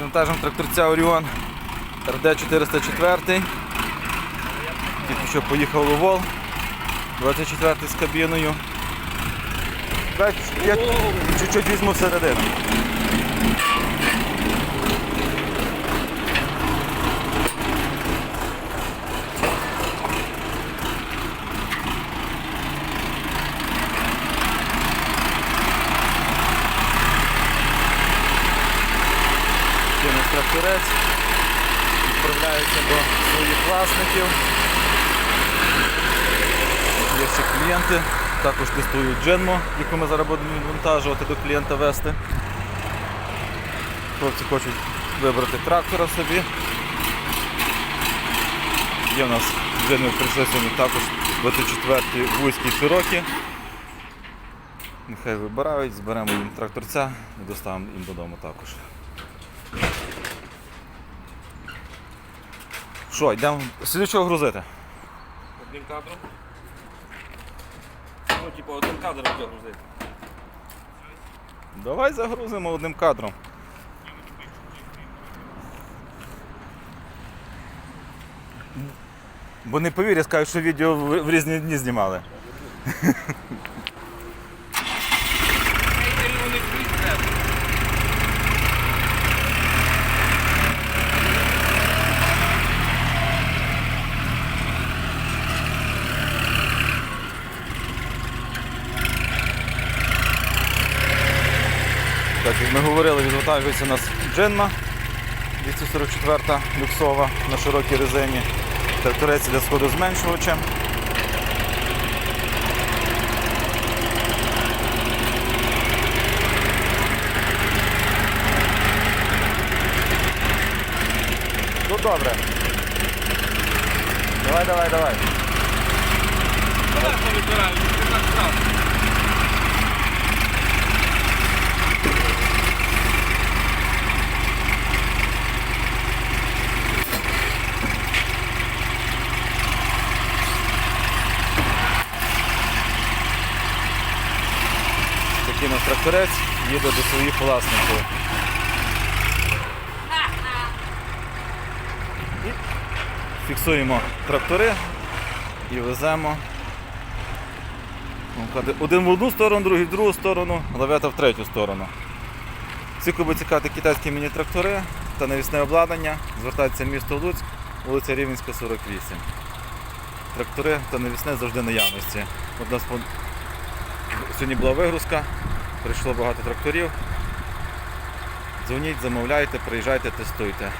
Вантажем тракторця Оріон РД-404. Тільки що поїхав у Вол. 24 з кабіною. Так, я чуть-чуть візьму всередину. Тракторець, відправляється до своїх власників. Є ще клієнти, також тестують дженмо, яку ми зараз будемо відвантажувати до клієнта вести. Хлопці хочуть вибрати трактора собі. Є у нас дженми сьогодні також 24 вузькі широкі. Нехай вибирають, зберемо їм тракторця і доставимо їм додому також. Що, йдемо слідчого грузити? Одним кадром. Ну, типу, один кадр загрузити. Давай загрузимо одним кадром. Бо не повірять, скажуть, що відео в в різні дні знімали. Так, як ми говорили, відвантажується у нас джинма 244 люксова на широкій резині. Тракторець для сходозменшувачем. Ну добре. Давай, давай, давай. Нас тракторець їде до своїх власників. І фіксуємо трактори і веземо. Ну, Один в одну сторону, другий в другу сторону, лавета в третю сторону. Всі, кого цікавити китайські міні-трактори та навісне обладнання, звертайтеся в місто Луцьк, вулиця Рівненська, 48. Трактори та навісне завжди наявності. От нас Сьогодні була вигрузка, прийшло багато тракторів. Дзвоніть, замовляйте, приїжджайте, тестуйте.